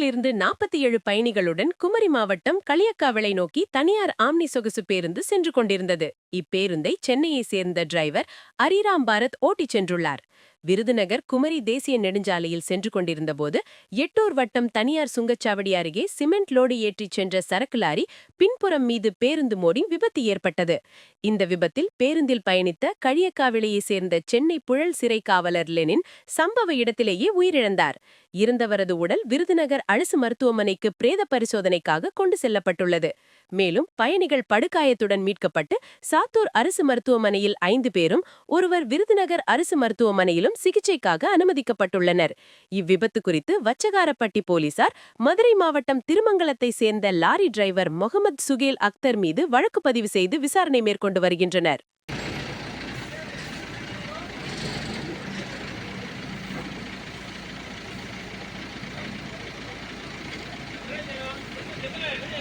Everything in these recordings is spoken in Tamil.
சென்னையிலிருந்து நாற்பத்தி ஏழு பயணிகளுடன் குமரி மாவட்டம் களியக்காவளை நோக்கி தனியார் ஆம்னி சொகுசு பேருந்து சென்று கொண்டிருந்தது. இப்பேருந்தை சென்னையைச் சேர்ந்த டிரைவர் அரிராம் பாரத் ஓட்டிச் சென்றுள்ளார். விருதுநகர் குமரி தேசிய நெடுஞ்சாலையில் சென்று கொண்டிருந்தபோது எட்டூர் வட்டம் தனியார் சுங்கச்சாவடி அருகே சிமெண்ட் லோடு ஏற்றிச் சென்ற சரக்கு லாரி பின்புறம் மீது பேருந்து மோடி விபத்து ஏற்பட்டது. இந்த விபத்தில் பேருந்தில் பயணித்த களியக்காவிளையைச் சேர்ந்த சென்னை புழல் சிறை காவலர் லெனின் சம்பவ இடத்திலேயே உயிரிழந்தார். இருந்தவரது உடல் விருதுநகர் அரசு மருத்துவமனைக்கு பிரேத பரிசோதனைக்காக கொண்டு செல்லப்பட்டுள்ளது. மேலும் பயணிகள் படுகாயத்துடன் மீட்கப்பட்டு சாத்தூர் அரசு மருத்துவமனையில் ஐந்து பேரும் ஒருவர் விருதுநகர் அரசு மருத்துவமனையிலும் சிகிச்சைக்காக அனுமதிக்கப்பட்டுள்ளனர். இவ்விபத்து குறித்து வச்சகாரப்பட்டி போலீசார் மதுரை மாவட்டம் திருமங்கலத்தை சேர்ந்த லாரி டிரைவர் முகமது சுகேல் அக்தர் மீது வழக்கு பதிவு செய்து விசாரணை மேற்கொண்டு வருகின்றனர்.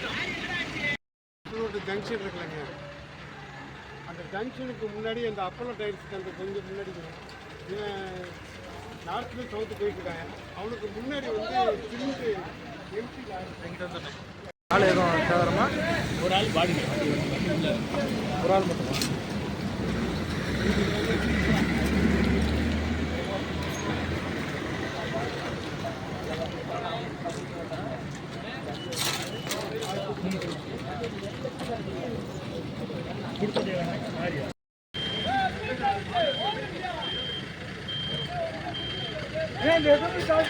ரோடு ஜங்ஷன் இருக்குல்லங்க. அந்த ஜங்ஷனுக்கு முன்னாடி அந்த அப்போலோ டைல்ஸுக்கு அந்த கொஞ்சம் முன்னாடி நார்த்ல சவுத்து போயிட்டு இருக்காங்க அவனுக்கு முன்னாடி வந்து சிமெண்ட் எம்டி ஆள் எதுவும் சேதாரமா ஒரு ஆள் பாடி ஒரு ஆள் மட்டுமா? ਲੈ ਦੋ ਵੀ ਕਾਲ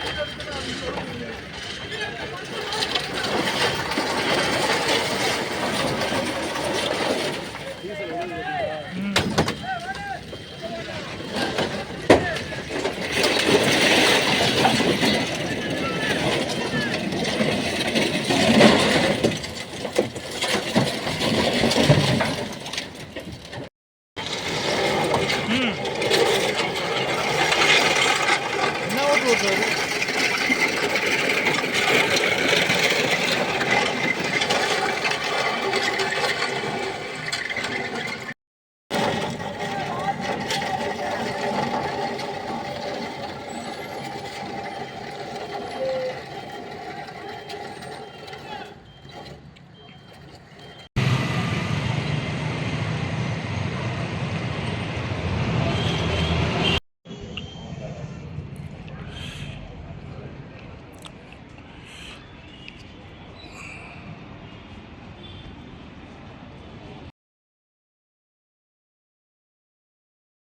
tudo, né?